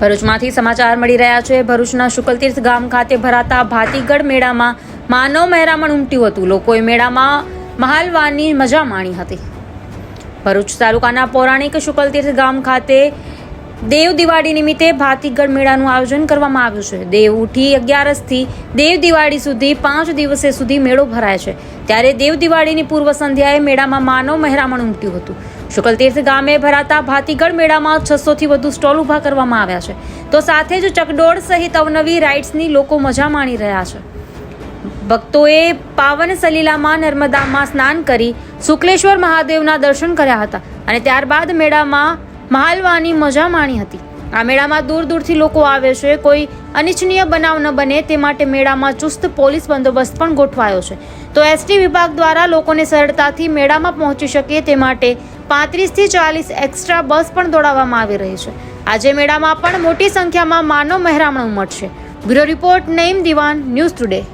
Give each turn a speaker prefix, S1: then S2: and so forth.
S1: ભરૂચમાંથી સમાચાર મળી રહ્યા છે. ભરૂચના શુકલતીર્થ ગામ ખાતે ભરાતા ભાતીગઢ મેળામાં માનવ મહેરામણ ઉમટ્યું હતું. લોકોએ મેળામાં મહાલવાની મજા માણી હતી. ભરૂચ તાલુકાના પૌરાણિક શુકલતીર્થ ગામ ખાતે દેવ દિવાળી નિમિત્તે ભાતીગઢ મેળાનું આયોજન કરવામાં આવ્યું છે. દેવ ઉઠી અગિયારસથી દેવ દિવાળી સુધી પાંચ દિવસે સુધી મેળો ભરાય છે. ત્યારે દેવ દિવાળીની પૂર્વ સંધ્યાએ મેળામાં માનવ મહેરામણ ઉમટ્યું હતું. શુકલતીર્થ ગામે ભરાતા ભાતીગઢ મેળામાં છસોથી વધુ સ્ટોલ ઊભા કરવામાં આવ્યા છે. તો સાથે જ ચકડોળ સહિત અવનવી રાઇડ્સની લોકો મજા માણી રહ્યા છે. ભક્તોએ પાવન સલીલામાં નર્મદામાં સ્નાન કરી શુક્લેશ્વર મહાદેવના દર્શન કર્યા હતા અને ત્યારબાદ મેળામાં મહાલવાની મજા માણી હતી. આ મેળામાં દૂર દૂરથી લોકો આવે છે. કોઈ અનિચ્છનીય બનાવ ન બને, તે માટે મેળામાં ચુસ્ત પોલીસ બંદોબસ્ત પણ ગોઠવાયો છે. તો એસટી વિભાગ દ્વારા લોકોને સરળતાથી મેળામાં પહોંચી શકે તે માટે પાંત્રીસથી ચાલીસ એક્સ્ટ્રા બસ પણ દોડાવવામાં આવી રહી છે. આજે મેળામાં પણ મોટી સંખ્યામાં માનવ મહેરામણ ઉમટશે. Bureau report, Naeem Diwan, News Today.